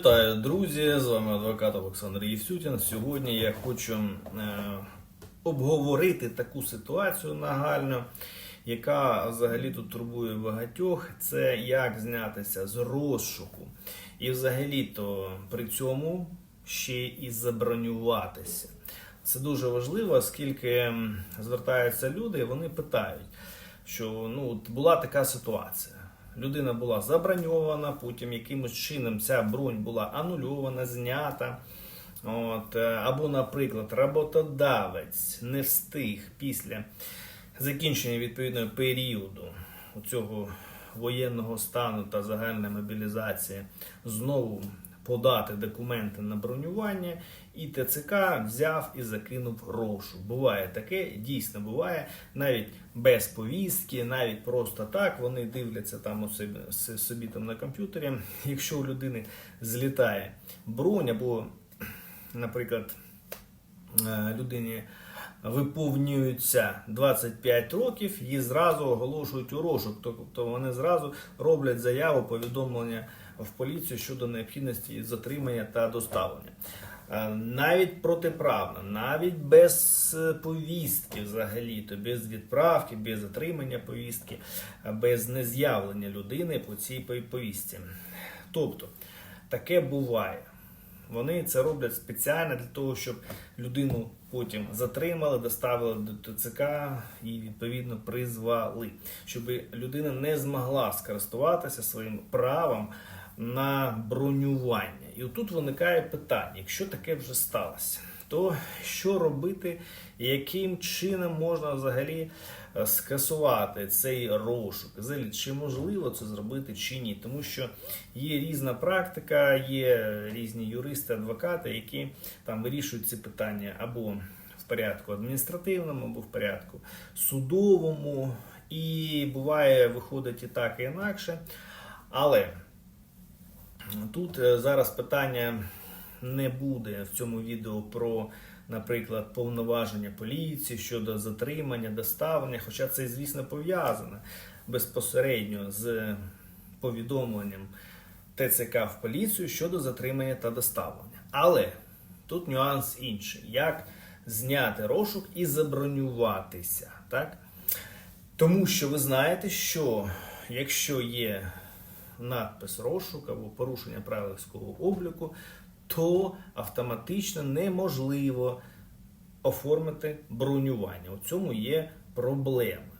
Вітаю, друзі! З вами адвокат Олександр Євсютін. Сьогодні я хочу е, обговорити таку ситуацію нагальну, яка взагалі тут турбує багатьох. Це як знятися з розшуку. І взагалі-то при цьому ще і забронюватися. Це дуже важливо, оскільки звертаються люди, і вони питають, що ну, була така ситуація. Людина була заброньована, потім якимось чином ця бронь була анульована, знята. От, е, або, наприклад, роботодавець не встиг після закінчення відповідного періоду цього воєнного стану та загальної мобілізації знову подати документи на бронювання, і ТЦК взяв і закинув грошу. Буває таке, дійсно буває, навіть без повістки, навіть просто так. Вони дивляться там у собі, собі там на комп'ютері. Якщо у людини злітає бронь або, наприклад, е, людині виповнюється 25 років, її зразу оголошують у розшук. Тобто вони зразу роблять заяву, повідомлення в поліцію щодо необхідності затримання та доставлення. Е, Навіть протиправно, навіть без е, повістки взагалі, то без відправки, без затримання повістки, без нез'явлення людини по цій пов- повістці. Тобто, таке буває. Вони це роблять спеціально для того, щоб людину потім затримали, доставили до ТЦК і відповідно призвали, щоб людина не змогла скористуватися своїм правом на бронювання. І отут виникає питання: якщо таке вже сталося, то що робити, яким чином можна взагалі скасувати цей розшук? Взагалі, чи можливо це зробити чи ні? Тому що є різна практика, є різні юристи, адвокати, які там вирішують ці питання або в порядку адміністративному, або в порядку судовому. І буває, виходить і так, і інакше. Але Тут е, зараз питання не буде в цьому відео про, наприклад, повноваження поліції щодо затримання, доставлення, хоча це, звісно, пов'язано безпосередньо з повідомленням ТЦК в поліцію щодо затримання та доставлення. Але тут нюанс інший: як зняти розшук і забронюватися. Так? Тому що ви знаєте, що якщо є надпис розшук або порушення правил військового обліку, то автоматично неможливо оформити бронювання. У цьому є проблема.